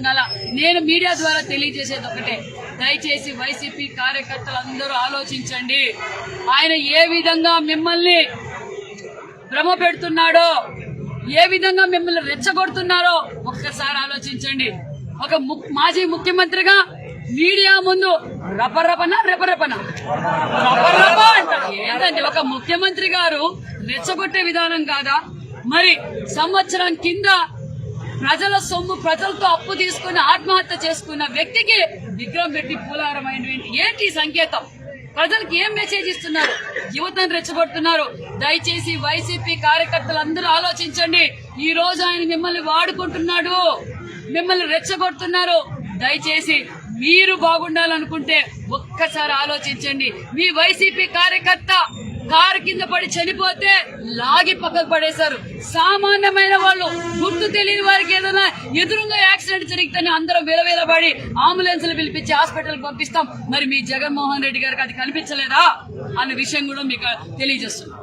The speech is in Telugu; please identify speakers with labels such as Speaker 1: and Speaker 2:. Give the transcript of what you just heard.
Speaker 1: ఉండాలా నేను మీడియా ద్వారా తెలియజేసేది ఒకటే. దయచేసి వైసీపీ కార్యకర్తలందరూ ఆలోచించండి. ఆయన ఏ విధంగా మిమ్మల్ని భ్రమ పెడుతున్నాడో ఏ విధంగా మిమ్మల్ని రెచ్చగొడుతున్నారో ఒక్కసారి ఆలోచించండి. ఒక ము- మాజీ ముఖ్యమంత్రిగా మీడియా ముందు రపరపన రెపరపన. రపరప అంటారు ఏంటంటే ఒక ముఖ్యమంత్రి గారు రెచ్చగొట్టే విధానం కాదా? మరి సంవత్సరం కింద ప్రజల సొమ్ము ప్రజలతో అప్పు తీసుకుని ఆత్మహత్య చేసుకున్న వ్యక్తికి విగ్రహం పెట్టి పూలారమైన ఏంటి సంకేతం? ప్రజలకు ఏం మెసేజ్ ఇస్తున్నారు? యువతను రెచ్చగొడుతున్నారు. దయచేసి వైసీపీ కార్యకర్తలు అందరూ ఆలోచించండి. ఈ రోజు ఆయన మిమ్మల్ని వాడుకుంటున్నాడు. మిమ్మల్ని రెచ్చగొడుతున్నారు. దయచేసి మీరు బాగుండాలనుకుంటే ఒక్కసారి ఆలోచించండి. మీ వైసీపీ కార్యకర్త కారు కింద పడి చనిపోతే లాగి పక్కకు పడేశారు. సామాన్యమైన వాళ్ళు గుర్తు తెలియని వారికి ఏదైనా ఎదురుగా యాక్సిడెంట్ జరిగితేనే అందరం విలవిలబడి అంబులెన్స్లు పిలిపించి హాస్పిటల్ పంపిస్తాం. మరి మీ జగన్మోహన్ రెడ్డి గారికి అది కనిపించలేదా? అన్న విషయం కూడా మీకు తెలియజేస్తున్నాం.